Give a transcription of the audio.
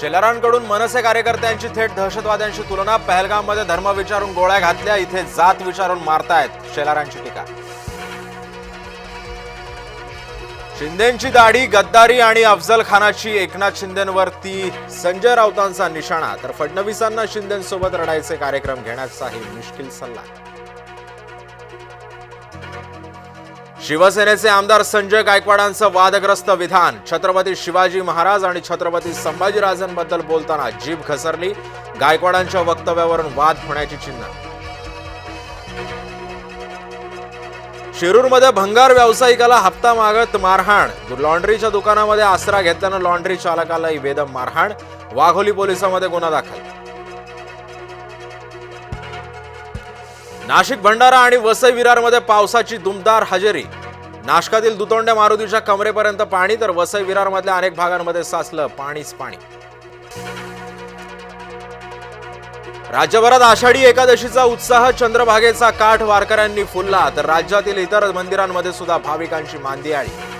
शेलारांकडून मनसे कार्यकर्त्यांची थेट दहशतवाद्यांशी तुलना पहलगाममध्ये धर्म विचारून गोळ्या घातल्या इथे जात विचारून मारतायत शेलारांची टीका. शिंदेची दाढी गद्दारी आणि अफजल खानाची एकनाथ शिंदेंवर ती संजय राऊतांचा निशाणा तर फडणवीसांना शिंदेसोबत रडायचे कार्यक्रम घेण्याचाही मुश्किल सल्ला. शिवसेनेचे आमदार संजय गायकवाडांचं वादग्रस्त विधान. छत्रपती शिवाजी महाराज आणि छत्रपती संभाजीराजांबद्दल बोलताना जीभ घसरली. गायकवाडांच्या वक्तव्यावरून वाद होण्याची चिन्ह. शिरूरमध्ये भंगार व्यावसायिकाला हप्ता मागत मारहाण. लॉन्ड्रीच्या दुकानामध्ये आसरा घेतल्यानं लॉन्ड्री चालकालाही वेदम मारहाण. वाघोली पोलिसांमध्ये गुन्हा दाखल. नाशिक भंडारा आणि वसई विरारमध्ये पावसाची दुमदार हजेरी. नाशकातील दुतोंड्या मारुतीच्या कमरेपर्यंत पाणी तर वसई विरारमधल्या अनेक भागांमध्ये साचलं पाणीच पाणी. राज्यभरात आषाढी एकादशीचा उत्साह चंद्रभागेचा काठ वारकऱ्यांनी फुलला तर राज्यातील इतर मंदिरांमध्ये सुद्धा भाविकांची मांदी आली